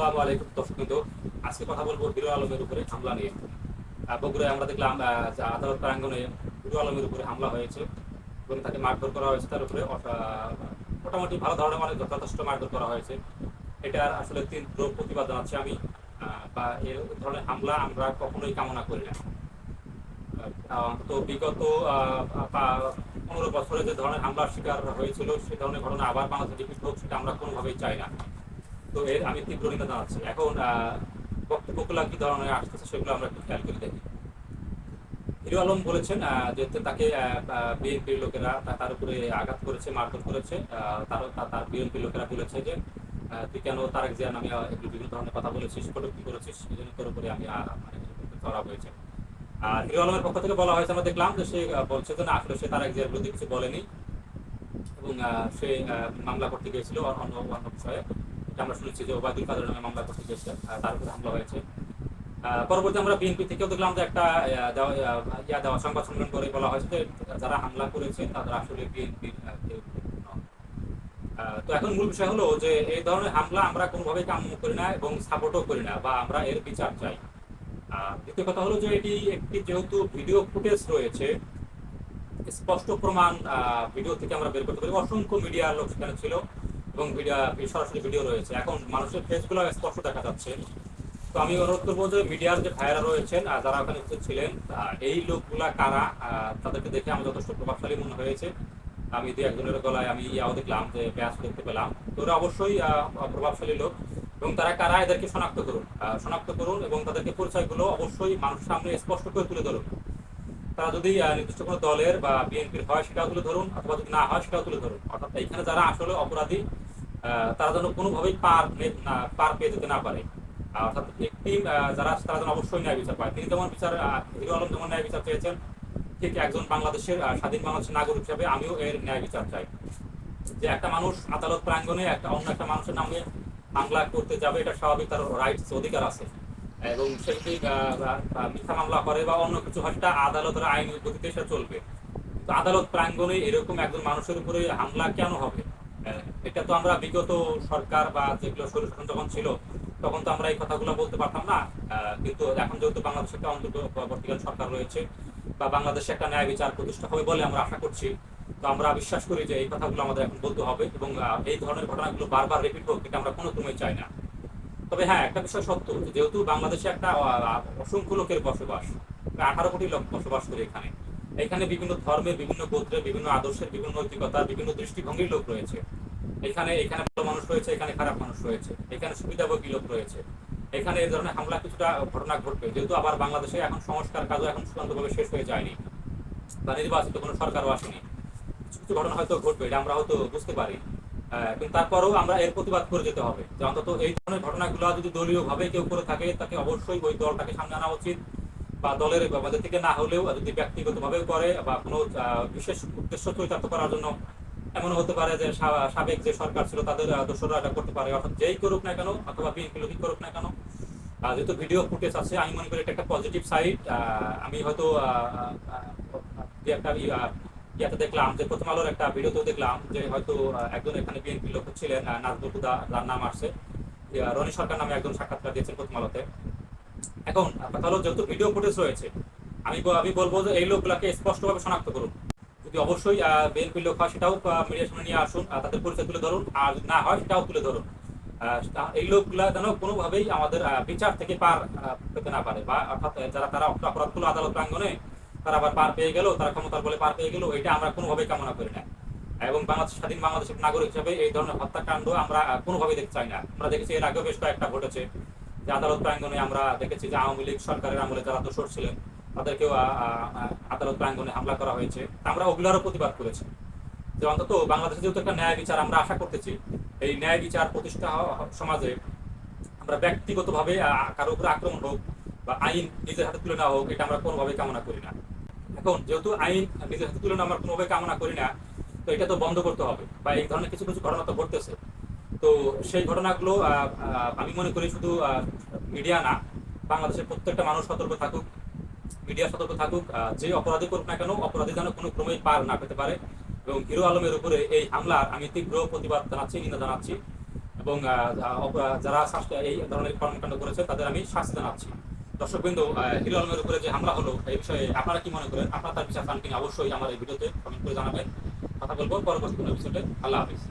আসসালামু আলাইকুম কিন্তু আজকে কথা বলব হিরো আলমের উপরে হামলা নিয়ে। বগুড়ায় আমরা দেখলাম আদালত প্রাঙ্গণে হিরো আলমের উপরে হামলা হয়েছে। এবং তাকে মারধর করা হয়েছে, তার উপরে মোটামুটি ভালো ধরনের মানে যথেষ্ট মারধর করা হয়েছে। এটার আসলে তীব্র প্রতিবাদ জানাচ্ছি আমি বা এর ধরনের হামলা আমরা কখনোই কামনা করি না। তো বিগত পনেরো বছরে যে ধরনের হামলার শিকার হয়েছিল, সে ধরনের ঘটনা আবার বাংলাদেশে রিপিট হোক, সেটা আমরা কোনোভাবেই চাই না। তো এর আমি তীব্র নিন্দা জানাচ্ছি। এখন বক্তব্যগুলো কি ধরনের আসতেছে সেগুলো আমরা একটু খেয়াল করে দেখি। হিরো আলম বলেছেন যে তাকে বিএনপির লোকেরা তার উপরে আঘাত করেছে, মারধর করেছে। তার তার বিএনপির লোকেরা বলেছে যে তুই কেন তারেক জিয়া নামে এগুলো বিভিন্ন ধরনের কথা বলেছিস, কটূক্তি করেছিস সেই জন্য তোর উপরে আমি মানে ধরা হয়েছে আর হিরো আলমের পক্ষ থেকে বলা হয়েছে, আমরা দেখলাম যে সে বলছে যে না, আসলে সে তারেক জিয়ার বিরুদ্ধে কিছু বলেনি। এবং সে মামলা করতে গিয়েছিল অন্য অন্য বিষয়ে। আমরা শুনেছি যে ওবায়দুল কাদের নামে মামলা করতে আহ, তার উপরে হামলা হয়েছে। পরবর্তী আমরা বিএনপি থেকেও দেখলাম যে একটা ইয়া দেওয়া সংবাদ সম্মেলন করে বলা হয়েছে যারা হামলা করেছে তারা আসলে। আহ, তো এখন মূল বিষয় হলো যে এই ধরনের হামলা আমরা কোনোভাবেই কাম করি না এবং সাপোর্টও করি না বা আমরা এর বিচার চাই। দ্বিতীয় কথা হলো যে এটি একটি যেহেতু ভিডিও ফুটেজ রয়েছে স্পষ্ট প্রমাণ ভিডিও থেকে আমরা বের করতে পারি। অসংখ্য মিডিয়ার লোক সেখানে ছিল। এবং সরাসরি ভিডিও রয়েছে। এখন মানুষের ফেসগুলো স্পষ্ট দেখা যাচ্ছে। তো আমি অনুরোধ করব যে মিডিয়ার যে ভাইরা রয়েছেন আহ, যারা ওখানে ছিলেন এই লোকগুলা কারা তাদেরকে দেখে আমার যথেষ্ট প্রভাবশালী মনে হয়েছে। আমি দু একজনের গলায় আমি ইয়াও দেখলাম যে ব্যাস দেখতে পেলাম। তো ওরা অবশ্যই প্রভাবশালী লোক। এবং তারা কারা এদেরকে শনাক্ত করুন। শনাক্ত করুন এবং তাদেরকে পরিচয়গুলো অবশ্যই মানুষের সামনে স্পষ্ট করে তুলে ধরুন। তারা যদি নির্দিষ্ট কোনো দলের বা বিএনপির হয় সেটাও তুলে ধরুন অথবা যদি না হয় সেটাও তুলে ধরুন। অর্থাৎ এখানে যারা আসলে অপরাধী তারা যেন কোনোভাবেই পার পার পেয়ে যেতে না পারে। অর্থাৎ একটি যারা তারা যেন অবশ্যই ন্যায় বিচার পায়। তিনি যেমন বিচার হিরো আলম যেমন ন্যায় বিচার চেয়েছেন, ঠিক একজন বাংলাদেশের স্বাধীন বাংলাদেশের নাগরিক হিসাবে আমিও এর ন্যায় বিচার চাই। যে একটা মানুষ আদালত প্রাঙ্গণে একটা অন্য একটা মানুষের নামে হামলা করতে যাবে, এটা স্বাভাবিক তার রাইটস অধিকার আছে। এবং সেটি মিথ্যা মামলা করে বা অন্য কিছু হয়, সেটা আদালতের আইন গতিতে সেটা চলবে। তো আদালত প্রাঙ্গনে এরকম একজন মানুষের উপরে হামলা কেন হবে? আহ, এটা তো আমরা বিগত সরকার বা যেগুলো সরকার যখন ছিল তখন তো আমরা এই কথাগুলো বলতে পারতাম না। কিন্তু এখন যেহেতু বাংলাদেশে একটা অন্তর্বর্তীকাল সরকার রয়েছে বা বাংলাদেশে একটা ন্যায় বিচার প্রতিষ্ঠা হবে বলে আমরা আশা করছি তো আমরা বিশ্বাস করি যে এই কথাগুলো আমাদের এখন বলতে হবে এবং এই ধরনের ঘটনাগুলো বারবার রিপিট হোক এটা আমরা কোনো ক্রমেই চাই না। তবে হ্যাঁ একটা বিষয় সত্য যেহেতু বাংলাদেশে একটা অসংখ্য লোকের বসবাস আঠারো কোটি লোক বসবাস করে এখানে। এখানে বিভিন্ন ধর্মের বিভিন্ন গোত্রের বিভিন্ন আদর্শের বিভিন্ন নৈতিকতার বিভিন্ন দৃষ্টিভঙ্গির লোক রয়েছে। এখানে এখানে ভালো মানুষ রয়েছে, এখানে খারাপ মানুষ রয়েছে, এখানে সুবিধাভোগী লোক রয়েছে। এখানে এই ধরনের হামলা কিছুটা ঘটনা ঘটবে, যেহেতু আবার বাংলাদেশে এখন সংস্কার কাজও এখন চূড়ান্তভাবে শেষ হয়ে যায়নি বা নির্বাচিত কোনো সরকারও আসেনি। কিছু ঘটনা হয়তো ঘটবে, এটা আমরা হয়তো বুঝতে পারি। কিন্তু তারপরেও আমরা এর প্রতিবাদ করে যেতে হবে, যে অন্তত এই ধরনের ঘটনাগুলো যদি দলীয় ভাবে কেউ করে থাকে, তাকে অবশ্যই ওই দলটাকে সামনে আনা উচিত, বা দলের আমাদের থেকে না হলেও যদি ব্যক্তিগত ভাবেও করে, বা কোনো বিশেষ উদ্দেশ্য চরিতার্থ করার জন্য এমন হতে পারে যে সাবেক যে সরকার ছিল তাদের দোষরা এটা করতে পারে। অর্থাৎ যেই করুক না কেন অথবা বিএনপি লোকই করুক না কেন যেহেতু ভিডিও ফুটেজ আছে আমি মনে করি এটা একটা পজিটিভ সাইড আমি হয়তো একটা ইয়াতে দেখলাম যে প্রথম আলোর একটা ভিডিওতেও দেখলাম যে হয়তো একজন এখানে বিএনপি লোক ছিলেন আহ, নাজমুল হুদা যার নাম আসছে। রনি সরকার নামে একজন সাক্ষাৎকার দিয়েছেন প্রথম আলোতে। এখন কথা হলো যেহেতু ভিডিও ফুটেজ রয়েছে আমি আমি বলব যে এই লোকগুলাকে স্পষ্টভাবে শনাক্ত করুন। যদি অবশ্যই বিএনপি লোক হয় সেটাও মিডিয়ার সামনে নিয়ে আসুন তাদের পরিচয় তুলে ধরুন, আর না হয় সেটাও তুলে ধরুন। এই লোকগুলা যেন কোনোভাবেই আমাদের বিচার থেকে পার পেতে না পারে, বা অর্থাৎ যারা তারা অপরাধ করল আদালত প্রাঙ্গনে তারা আবার পার পেয়ে গেল, তারা ক্ষমতার বলে পার পেয়ে গেল, এটা আমরা কোনোভাবেই কামনা করি না। এবং বাংলাদেশ স্বাধীন বাংলাদেশের নাগরিক হিসেবে এই ধরনের হত্যাকাণ্ড আমরা কোনোভাবেই দেখতে চাই না। আমরা দেখেছি এর আগেও বেশ কয়েকটা ঘটেছে, যে আদালত প্রাঙ্গনে আমরা দেখেছি যে আওয়ামী লীগ সরকারের আমলে যারা দোষর ছিলেন তাদেরকেও আদালত প্রাঙ্গনে হামলা করা হয়েছে। আমরা ওগুলারও প্রতিবাদ করেছি। যে অন্তত বাংলাদেশে যেহেতু একটা ন্যায় বিচার আমরা আশা করতেছি, এই ন্যায় বিচার প্রতিষ্ঠা সমাজে আমরা ব্যক্তিগতভাবে কারও উপরে আক্রমণ হোক বা আইন নিজের হাতে তুলে নেওয়া হোক, এটা আমরা কোনোভাবেই কামনা করি না। এখন যেহেতু আইন নিজের হাতে তুলে নেওয়া আমরা কোনোভাবে কামনা করি না, তো এটা তো বন্ধ করতে হবে বা এই ধরনের কিছু কিছু ঘটনা তো ঘটতেছে। তো সেই ঘটনাগুলো আমি মনে করি শুধু মিডিয়া না, বাংলাদেশের প্রত্যেকটা মানুষ সতর্ক থাকুক। মিডিয়া সতর্ক থাকুক যে অপরাধী করুক না কেন অপরাধী যেন কোনো ক্রমেই পার না পেতে পারে। এবং হিরো আলমের উপরে এই হামলার আমি তীব্র প্রতিবাদ জানাচ্ছি নিন্দা জানাচ্ছি। এবং যারা এই ধরনের কর্মকাণ্ড করেছে তাদের আমি শাস্তি জানাচ্ছি। দর্শকবৃন্দ আহ, হিরো আলমের উপরে যে হামলা হলো এই বিষয়ে আপনারা কি মনে করেন? আপনারা তার বিচার চান কিনা? অবশ্যই আমার এই ভিডিওতে কমেন্ট করে জানাবেন। কথা বলব পরবর্তী কোনো বিষয়ে আল্লাহ হাফিজ।